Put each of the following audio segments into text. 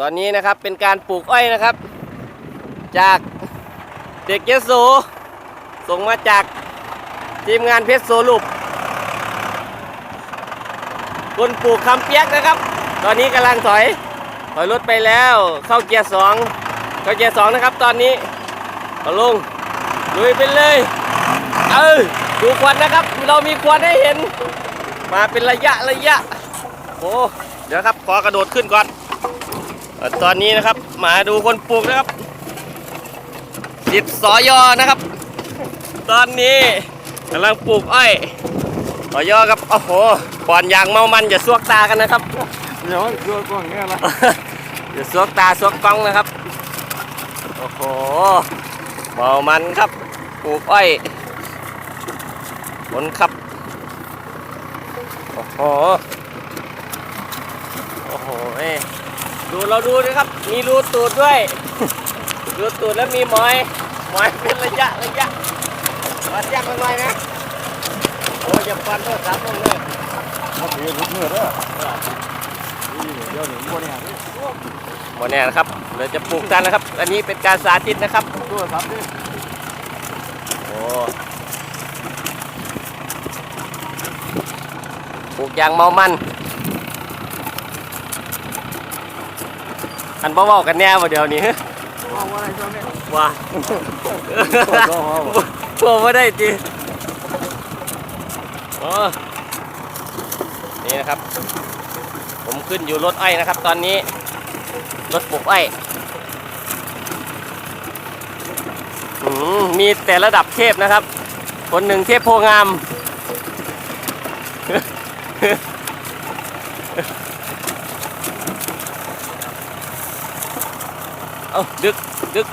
ตอนนี้นะครับเป็นการปลูกอ้อยนะครับ จากเด็กเยโสส่งมาจากทีมงานเพชรโซลูปคนปลูกคำเปียกนะครับ ตอนนี้กำลังถอยถอยรถไปแล้วเข้าเกียร์สองเข้าเกียร์สองนะครับ ตอนนี้เอาลงลุยไปเลยเออดูควันนะครับ เรามีควันให้เห็น มาเป็นระยะระยะโอ้เดี๋ยวครับขอกระโดดขึ้นก่อน ตอนนี้นะครับ มาดูคนปลูกนะครับสิบสอยอนะครับ ตอนนี้กำลังปลูกอ้อยสอยอครับโอ้โหก่อนยางเมามันอย่าซวกตากันนะครับเดี๋ยวตัวกล้องเนี่ยละอย่าซวกตาซวกกล้องนะครับโอ้โหเมามันครับปลูกอ้อยคนขับโอ้โหโอ้โหเอ้ย ดูเราดูนะครับ มีรูตูดด้วย รูตูดแล้วมีหมอยหมอยเป็นระยะระยะวัดยากมันหน่อยนะโอ้ยอย่าฟันโทษสามคนเลยเขาถือรุดมือเด้อนี่เดี๋ยวหนึ่งคนเนี่ยหมดแน่นะครับเราจะปลูกกันนะครับ อันนี้เป็นการสาธิตนะครับตัวสับดิโอ้ปลูกอย่างเมามัน อันบ่เว้ากันแน่ว่าเดี๋ยวนี้ว่าว่าอะไรเจ้าเนี่ยว่าโอ้โหกลัวไม่ได้จีอ๋อนี่นะครับ ผมขึ้นอยู่รถอ้อยนะครับ ตอนนี้ รถปลูกอ้อยอืมมีแต่ระดับเทพนะครับ คนหนึ่งเทพโพงาม เอาดึกดึก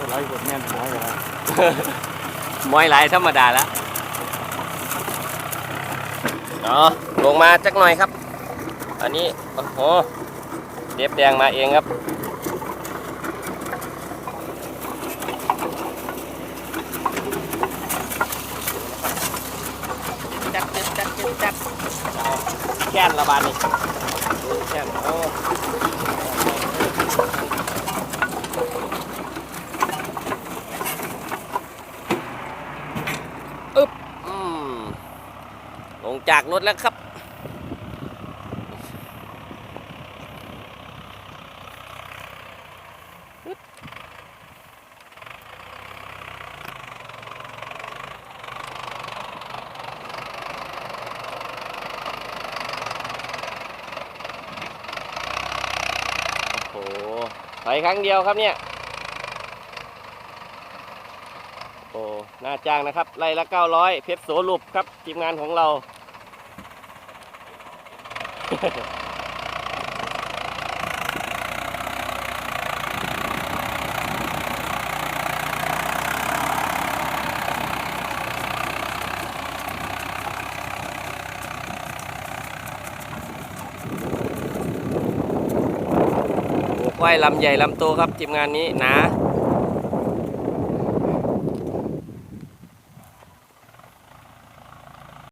อะไรกดแม่นหายไปแล้วมอยหลายธรรมดาล้วเนาะลงมาจักหน่อยครับ อันนี้ โอ้โหเด็บแดงมาเองครับจัดจัดจัดจัดจัดเอาแค้นระบาดนี่แค้นโอ้อึ๊บอืมลง จากรถแล้วครับ โอ้โหไปครั้งเดียวครับเนี่ย โอ้ น่าจ้างนะครับไล่ละ900 เพชรโสรุปครับ ทีมงานของเรา ควายลำใหญ่ลำโตครับทีมงานนี้หนา